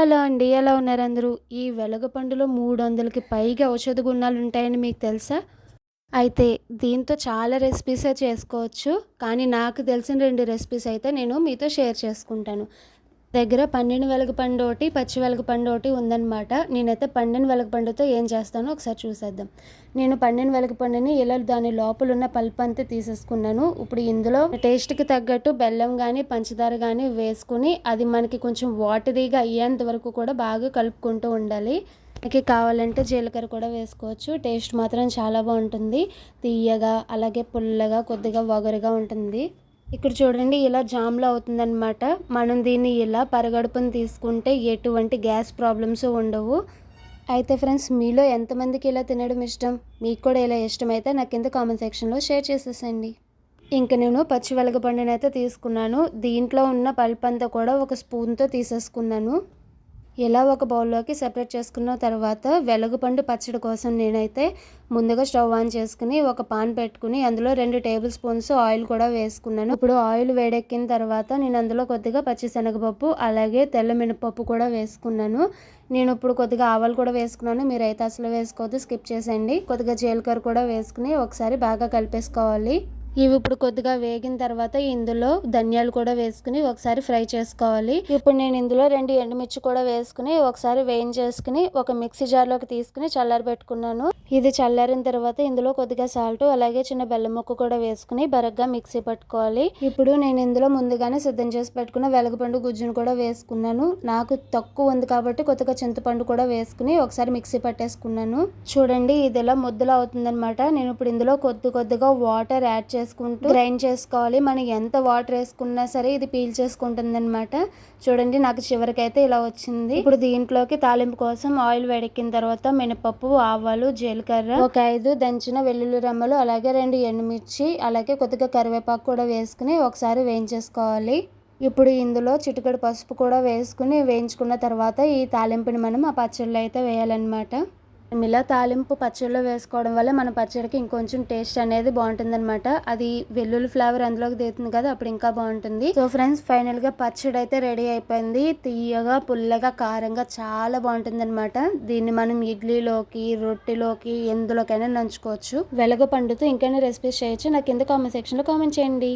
Hello అండి ఎలా ఉన్నారు అందరూ? ఈ వెలగపండులో మూడు వందలకి పైగా ఔషధ గుణాలు ఉంటాయని మీకు తెలుసా? అయితే దీంతో చాలా రెసిపీసే చేసుకోవచ్చు కానీ నాకు తెలిసిన రెండు రెసిపీస్ అయితే నేను మీతో షేర్ చేసుకుంటాను. దగ్గర పండిన వెలగపండు ఒకటి పచ్చి వెలగపండు ఒకటి ఉందన్నమాట. నేనైతే పండిన వెలగపండుతో ఏం చేస్తానో ఒకసారి చూసేద్దాం. నేను పండిన వెలగపండుని ఇలా దాని లోపల ఉన్న పల్పు అంతా తీసేసుకున్నాను. ఇప్పుడు ఇందులో టేస్ట్కి తగ్గట్టు బెల్లం కానీ పంచదార కానీ వేసుకుని అది మనకి కొంచెం వాటరీగా అయ్యేంత వరకు కూడా బాగా కలుపుకుంటూ ఉండాలి. మనకి కావాలంటే జీలకర్ర కూడా వేసుకోవచ్చు. టేస్ట్ మాత్రం చాలా బాగుంటుంది. తీయగా అలాగే పుల్లగా కొద్దిగా వగరుగా ఉంటుంది. ఇక్కడ చూడండి ఇలా జామ్లో అవుతుందన్నమాట. మనం దీన్ని ఇలా పరగడుపుని తీసుకుంటే ఎటువంటి గ్యాస్ ప్రాబ్లమ్స్ ఉండవు. అయితే ఫ్రెండ్స్ మీలో ఎంతమందికి ఇలా తినడం ఇష్టం? మీకు కూడా ఇలా ఇష్టమైతే నాకు కింద కామెంట్ సెక్షన్లో షేర్ చేసేసండి ఇంకా నేను పచ్చి వెలగపండుని తీసుకున్నాను. దీంట్లో ఉన్న పల్పంతా అంతా కూడా ఒక స్పూన్తో తీసేసుకున్నాను. ఇలా ఒక బౌల్లోకి సెపరేట్ చేసుకున్న తర్వాత వెలుగుపండు పచ్చడి కోసం నేనైతే ముందుగా స్టవ్ ఆన్ చేసుకుని ఒక పాన్ పెట్టుకుని అందులో రెండు టేబుల్ స్పూన్స్ ఆయిల్ కూడా వేసుకున్నాను. ఇప్పుడు ఆయిల్ వేడెక్కిన తర్వాత నేను అందులో కొద్దిగా పచ్చిశనగపప్పు అలాగే తెల్ల మినపప్పు కూడా వేసుకున్నాను. నేను ఇప్పుడు కొద్దిగా ఆవాలు కూడా వేసుకున్నాను. మీరైతే అసలు వేసుకోవద్దు స్కిప్ చేసేయండి. కొద్దిగా జీలకర్ర కూడా వేసుకుని ఒకసారి బాగా కలిపేసుకోవాలి. ఇవి ఇప్పుడు కొద్దిగా వేగిన తర్వాత ఇందులో ధనియాలు కూడా వేసుకుని ఒకసారి ఫ్రై చేసుకోవాలి. ఇప్పుడు నేను ఇందులో రెండు ఎండుమిర్చి కూడా వేసుకుని ఒకసారి వేయించేసుకుని ఒక మిక్సీ జార్లోకి తీసుకుని చల్లారి పెట్టుకున్నాను ఇది చల్లారిన తర్వాత ఇందులో కొద్దిగా సాల్ట్ అలాగే చిన్న బెల్లం ముక్క కూడా వేసుకుని బరగ్గా మిక్సీ పట్టుకోవాలి. ఇప్పుడు నేను ఇందులో ముందుగానే సిద్ధం చేసి పెట్టుకున్న వెలగపండు గుజ్జును కూడా వేసుకున్నాను. నాకు తక్కువ ఉంది కాబట్టి కొద్దిగా చింతపండు కూడా వేసుకుని ఒకసారి మిక్సీ పట్టేసుకున్నాను. చూడండి ఇది ఇలా ముద్దలు అవుతుందన్నమాట. నేను ఇప్పుడు ఇందులో కొద్ది కొద్దిగా వాటర్ యాడ్ చేసుకుంటూ గ్రైండ్ చేసుకోవాలి. మనం ఎంత వాటర్ వేసుకున్నా సరే ఇది పీల్ చేసుకుంటుంది చూడండి నాకు చివరికైతే ఇలా వచ్చింది. ఇప్పుడు దీంట్లోకి తాలింపు కోసం ఆయిల్ వేడెక్కిన తర్వాత మినపప్పు ఆవాలు జీలకర్ర. ఒక ఐదు దంచిన వెల్లుల్లి రెమ్మలు అలాగే రెండు ఎండుమిర్చి అలాగే కొద్దిగా కరివేపాకు కూడా వేసుకుని ఒకసారి వేయించేసుకోవాలి. ఇప్పుడు ఇందులో చిటికెడు పసుపు కూడా వేసుకుని వేయించుకున్న తర్వాత ఈ తాలింపుని మనం ఆ పచ్చళ్ళు అయితే వేయాలన్నమాట. ఇలా తాలింపు పచ్చడిలో వేసుకోవడం వల్ల మన పచ్చడికి ఇంకొంచెం టేస్ట్ అనేది బాగుంటుంది అనమాట అది వెల్లుల్లి ఫ్లేవర్ అందులోకి దిగుతుంది కదా అప్పుడు ఇంకా బాగుంటుంది. సో ఫ్రెండ్స్ ఫైనల్గా పచ్చడి అయితే రెడీ అయిపోయింది. తీయగా పుల్లగా కారంగా చాలా బాగుంటుంది అనమాట దీన్ని మనం ఇడ్లీలోకి రొట్టెలోకి ఎందులోకైనా నంచుకోవచ్చు. వెలగ పండుతో ఇంకైనా రెసిపీస్ చేయొచ్చు? నాకు కింద కామెంట్ సెక్షన్లో కామెంట్ చేయండి.